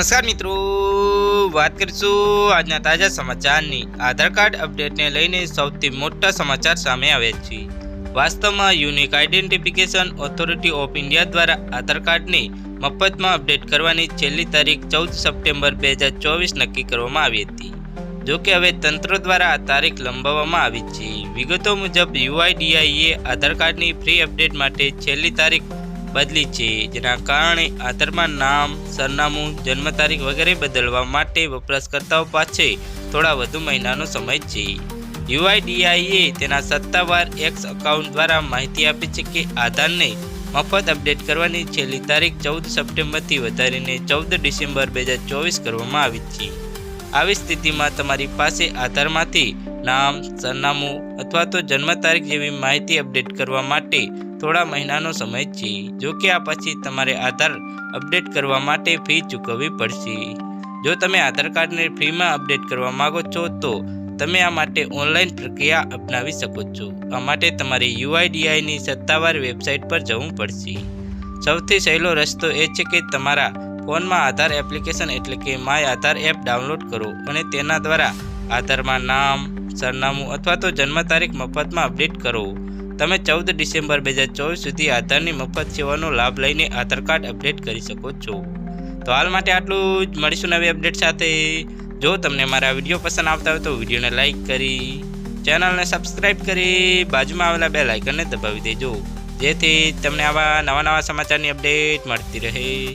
નમસ્કાર મિત્રો. વાત કરીશું આજના તાજા સમાચારની. આધાર કાર્ડ અપડેટને લઈને સૌથી મોટા સમાચાર સામે આવ્યા છે. વાસ્તવમાં unique identification authority of India દ્વારા આધાર કાર્ડને મફતમાં અપડેટ કરવાની છેલ્લી તારીખ ચૌદ સપ્ટેમ્બર બે હજાર ચોવીસ નક્કી કરવામાં આવી હતી. જો કે હવે તંત્ર દ્વારા આ તારીખ લંબાવવામાં આવી છે. વિગતો મુજબ યુઆઈડીઆઈએ આધાર કાર્ડની ફ્રી અપડેટ માટે છેલ્લી તારીખ બદલી છે, જેના કારણે આધારમાં નામ, સરનામું, જન્મ તારીખ વગેરે બદલવા માટે વપરાશકર્તાઓ પાસે થોડા વધુ મહિનાનો સમય છે. યુઆઈડીઆઈએ તેના સત્તાવાર એક્સ એકાઉન્ટ દ્વારા માહિતી આપી છે કે આધારને મફત અપડેટ કરવાની છેલ્લી તારીખ ચૌદ સપ્ટેમ્બરથી વધારીને ચૌદ ડિસેમ્બર બે હજાર ચોવીસ કરવામાં આવી છે. આવી સ્થિતિમાં તમારી પાસે આધારમાંથી નામ, સરનામું અથવા તો જન્મ તારીખ જેવી માહિતી અપડેટ કરવા માટે થોડા મહિનાનો સમય છે, જો કે આ પછી તમારે આધાર અપડેટ કરવા માટે ફી ચૂકવવી પડશે. જો તમે આધાર કાર્ડને ફ્રીમાં અપડેટ કરવા માગો છો, તો તમે આ માટે ઓનલાઈન પ્રક્રિયા અપનાવી શકો છો. આ માટે તમારે યુઆઈડીઆઈની સત્તાવાર વેબસાઇટ પર જવું પડશે. સૌથી સહેલો રસ્તો એ છે કે તમારા ફોનમાં આધાર એપ્લિકેશન એટલે કે માય આધાર એપ ડાઉનલોડ કરો અને તેના દ્વારા આધારમાં નામ, સરનામું અથવા તો જન્મ તારીખ મફતમાં અપડેટ કરો. તમે ચૌદ ડિસેમ્બર બે હજાર ચોવીસ સુધી આધારની મફત સેવાનો લાભ લઈને આધાર કાર્ડ અપડેટ કરી શકો છો. તો હાલ માટે આટલું જ. મળીશું નવી અપડેટ સાથે. જો તમને મારા વીડિયો પસંદ આવતા હોય તો વિડીયોને લાઇક કરી, ચેનલને સબસ્ક્રાઇબ કરી, બાજુમાં આવેલા બે લાઇકનને દબાવી દેજો. જેથી તમને આવા નવા નવા સમાચારની અપડેટ મળતી રહે.